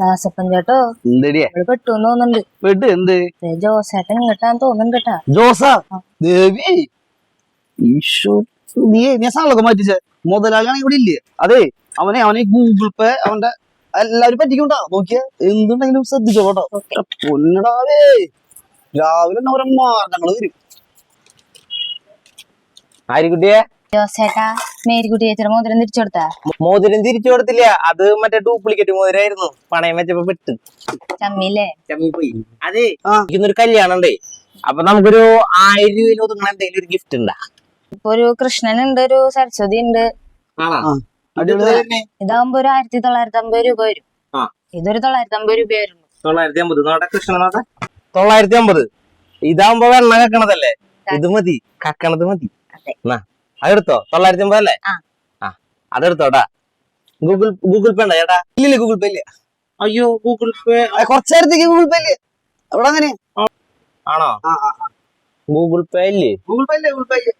ദാസപ്പൻ ചേട്ടോ. എന്തടിയെ? പെട്ടു തോന്നുന്നുണ്ട്. എന്ത്? ജോസേട്ടൻ കേട്ടാ. ജോസ? ദേവി. ഈശോ. നീ മാറ്റിച്ചേ? മുതലാളിയാണെങ്കിൽ ഇവിടെ ഇല്ലേ? അതെ അവനെ അവനെ ഗൂഗിൾ പേ അവന്റെ എല്ലാരും പറ്റിക്കൊണ്ടാ നോക്കിയ എന്തുണ്ടെങ്കിലും ശ്രദ്ധിച്ചോ കേട്ടോ പൊന്നടാവേ രാവിലെ തന്നെ ഓരോ മാർഗങ്ങൾ വരും. ആര്യക്കുട്ടിയെ ജോസേട്ടാ. മേരിക്കുട്ടി ചേച്ചിയുടെ മോതിരം തിരിച്ചു കൊടുത്താ? മോതിരം തിരിച്ചു കൊടുത്തില്ല. അത് മറ്റേ ഡ്യൂപ്ലിക്കേറ്റ് മോതിരായിരുന്നു. പണയം വെച്ചപ്പോ പെട്ട്. ചമ്മില്ലേ പോയി അതെ ഇന്നൊരു കല്യാണം ഉണ്ടേ അപ്പൊ നമുക്കൊരു ആയിരം രൂപയിൽ ഒതുങ്ങണ എന്തെങ്കിലും ഒരു ഗിഫ്റ്റ് ഉണ്ടാ? ഇപ്പൊ ഒരു കൃഷ്ണനുണ്ട് ഒരു സരസ്വതി ഉണ്ട്. ആ, അടിപൊളി തന്നെ. ഇതാകുമ്പോ ഒരു ആയിരത്തി തൊള്ളായിരത്തി അമ്പത് രൂപ വരും. ആ. ഇതൊരു തൊള്ളായിരത്തി അമ്പത് രൂപ വരും തൊള്ളായിരത്തി അമ്പത് നോട്ടെ കൃഷ്ണ നോട്ടെ തൊള്ളായിരത്തി അമ്പത് ഇതാവുമ്പോ വെണ്ണ കക്കണതല്ലേ? ഇത്. മതി. കക്കണത് മതി. അതെടുത്തോ? തൊള്ളായിരത്തി അമ്പത് അല്ലേ ആ. ആ അതെടുത്തോട്ടാ ഗൂഗിൾ ഗൂഗിൾ പേ ഉണ്ടോ ചേട്ടാ? ഇല്ലില്ല ഗൂഗിൾ പേ ഇല്ല. അയ്യോ ഗൂഗിൾ പേ. കുറച്ച് നേരത്തേക്ക് ഗൂഗിൾ പേ ഇല്ലേ? അവിടെ അങ്ങനെ? ആണോ? ആ ആ ഗൂഗിൾ പേ ഇല്ലേ? ഗൂഗിൾ പേ ഇല്ലേ ഗൂഗിൾ പേ ഇല്ലേ.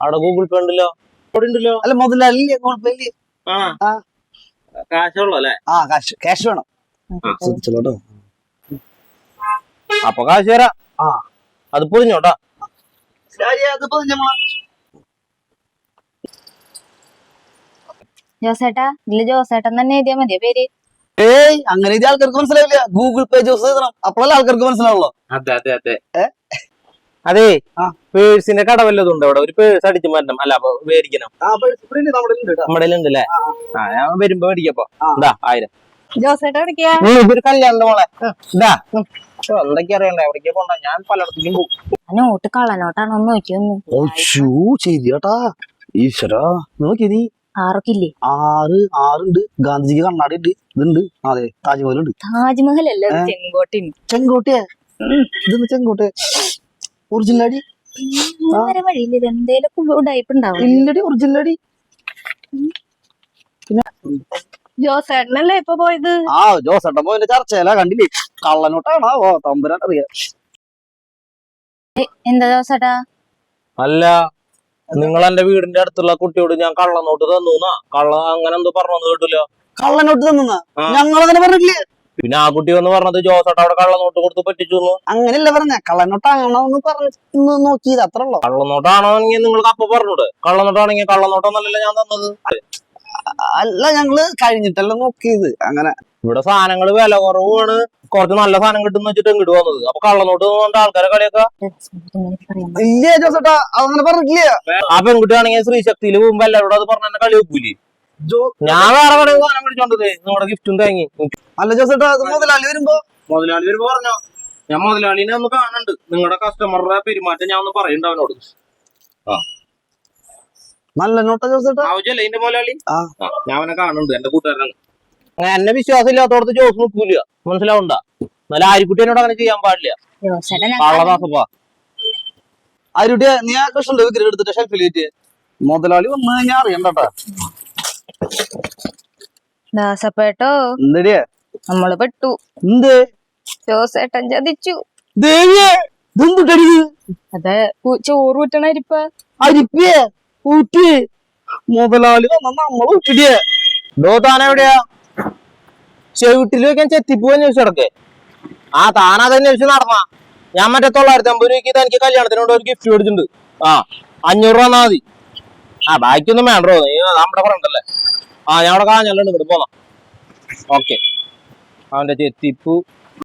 അവിടെ ഗൂഗിൾ പേ ഉണ്ടല്ലോ? അവിടെ ഉണ്ടല്ലോ. അല്ല മുതലാളി ഇല്ലേ ഗൂഗിൾ പേ ഇല്ലേ? ആ. ആ. കാശുള്ളൂ അല്ലേ? ആ കാശ് ക്യാഷ് വേണം. ശ്രദ്ധിച്ചോട്ടോ അപ്പൊ കാശ് തരാം. ആ. അത് പൊതിഞ്ഞോട്ടാ. അത് ഞമ്മ ജോസേട്ടാ ഇതിൽ ജോസേട്ടൻ തന്നെ എഴുതിയാ മതിയോ പേര്? ഏയ് അങ്ങനെ എഴുതിയ ആൾക്കാർക്ക് മനസ്സിലാവില്ല. ഗൂഗിൾ പേ ജോസ് എഴുതണം. അപ്പോഴല്ലേ ആൾക്കാർക്ക് മനസ്സിലാവുള്ളൂ. അതെ അതെ അതെ. അതെ ആ. പേഴ്സിന്റെ കട വല്ലതും ഉണ്ട് അവിടെ? ഒരു പേഴ്സ് അടിച്ചു മാറ്റണം. അല്ല അപ്പൊ മേടിക്കണം. നമ്മുടെ ഉണ്ട് അല്ലേ ആ ഞാൻ വരുമ്പോ മേടിക്കപ്പോ ആ. ഇതാ ആയിരം. ജോസേട്ടാ ഇതൊരു കല്യാണം മോളെ. ഇതാ എന്തൊക്കെ അറിയണ്ട. എവിടേക്കാ പോണ്ട? ഞാൻ പലയിടത്തേക്കും പോകും. നോട്ട് കള്ളനോട്ടാണോ ഒന്ന് നോക്കിയൊന്ന്. ശരിയാട്ടാ. ഈശ്വരാ. നോക്കി നീ ആറൊക്കില്ലേ ആറ് ആറുണ്ട്. ഗാന്ധിജിക്ക് കണ്ണാടി ഉണ്ട് ഇതുണ്ട്. അതെ താജ്മഹൽ ഉണ്ട് താജ്മഹൽ അല്ല ഏ? ചെങ്കോട്ടയും ചെങ്കോട്ടയെ ഇതെന്ന് ചെങ്കോട്ടെ? ഒറിജിനൽ അടി വരെ ഇത് ഉണ്ടാവും ഇല്ലടി ഒറിജിനൽ അടി ജോസേട്ടനല്ലേ ഇപ്പൊ പോയത്? ആ ജോസേട്ടൻ ചർച്ചയില കണ്ടില്ലേ? കള്ളനോട്ടാണോ? ഓ തമ്പുരാൻ അറിയാം എന്താ ജോസേട്ടാ? അല്ല. നിങ്ങൾ എന്റെ വീടിന്റെ അടുത്തുള്ള കുട്ടിയോട് ഞാൻ കള്ളനോട്ട് തന്നൂന്നാ? കള്ള അങ്ങനെ എന്തോ പറഞ്ഞു കേട്ടില്ല? കള്ളനോട്ട് തന്ന ഞങ്ങൾ അങ്ങനെ പറഞ്ഞില്ലേ പിന്നെ ആ കുട്ടി വന്ന് പറഞ്ഞത് ജോസേട്ട അവിടെ കള്ളനോട്ട് കൊടുത്ത് പറ്റിച്ചു അങ്ങനെയല്ല പറഞ്ഞ. കള്ളനോട്ടാണോ എന്ന് പറഞ്ഞു നോക്കിയത് അത്ര ഉള്ളു. കള്ളനോട്ടാണെങ്കിൽ നിങ്ങൾക്ക് അപ്പൊ പറഞ്ഞൂടെ? കള്ളനോട്ടാണെങ്കിൽ കള്ളനോട്ടൊന്നല്ലല്ലോ ഞാൻ തന്നത്. അല്ല ഞങ്ങൾ കഴിഞ്ഞിട്ടല്ല നോക്കിയത്. അങ്ങനെ ഇവിടെ സാധനങ്ങൾ വില കുറവാണ്. കുറച്ച് നല്ല സാധനം കിട്ടുന്ന വെച്ചിട്ട് ഇങ്ങോട്ട് വന്നത്. അപ്പൊ കള്ളനോട്ട് കൊണ്ട് ആൾക്കാരെ കളിയൊക്കെ. ഇല്ല ജോസേട്ടാ അതങ്ങനെ പറഞ്ഞില്ല ആ പെൺകുട്ടിയാണെങ്കിൽ ശ്രീശക്തിയിൽ പോകുമ്പോ എല്ലാവരോടും അത് പറഞ്ഞ കളി വെക്കൂലേ? ഞാൻ വേറെ കടയിൽ സാധനം മേടിച്ചോണ്ടത് നിങ്ങളുടെ ഗിഫ്റ്റും തേങ്ങി അല്ല ജോസേട്ടാ മുതലാളി വരുമ്പോ? മുതലാളി വരുമ്പോ പറഞ്ഞോ. ഞാൻ മുതലാളിനെ ഒന്ന് കാണുന്നുണ്ട്. നിങ്ങളുടെ കസ്റ്റമറുടെ പെരുമാറ്റം ഞാൻ ഒന്ന് പറയണ്ട അവനോട്. നല്ല നോട്ടാ ജോസേട്ടാ. ആവശ്യമല്ലേ എന്റെ മുതലാളി. ആ. ആ, ഞാൻ അവനെ കാണുന്നുണ്ട് എന്റെ കൂട്ടുകാരനാണ്. എന്നെ വിശ്വാസം ഇല്ലാത്തോടത്ത് ജോസ് നിൽക്കൂല മനസ്സിലാവണ്ട. എന്നാലും ആരിക്കുട്ടി എന്നോട് അങ്ങനെ ചെയ്യാൻ പാടില്ല. കള്ളദാസപ്പാ നീ ആ കൃഷ്ണന്റെ വിഗ്രഹം എടുത്തിട്ട് ഷെൽഫിൽ കയറ്റിയ മുതലാളി വന്നു കഴിഞ്ഞാൽ അറിയണ്ടട്ടാ. ദാസപ്പേട്ടോ എന്തടിയേ നമ്മൾ പെട്ടു. എന്ത്? ജോസേട്ടൻ ചതിച്ചു. അതെ ചോറ് ഊറ്റണ അരിപ്പ. അരിപ്പിയെ ഊറ്റി. മുതലാളി വന്നാ നമ്മൾ ഊറ്റിടിയേ. ഡോ താൻ എവിടെയാ? ചെവിട്ടിൽ വെക്കാൻ ചെത്തിപ്പോവാൻ ചോദിച്ചു കിടക്കേ ആ താനാ തന്നെ ചോദിച്ചു നടന്ന. ഞാൻ മറ്റേ തൊള്ളായിരത്തി അമ്പത് രൂപയ്ക്ക് തനിക്ക് കല്യാണത്തിനോട് ഒരു ഗിഫ്റ്റ് മേടിച്ചിട്ടുണ്ട്. ആ അഞ്ഞൂറ് രൂപ മതി. ആ ബാക്കിയൊന്നും വേണ്ടോ നീ നമ്മുടെ ഫ്രണ്ട് ആ ഞാൻ അവിടെ കാഞ്ഞല്ലോ ഇവിടെ പോന്നാ. ഓക്കെ അവന്റെ ചെത്തിപ്പൂ.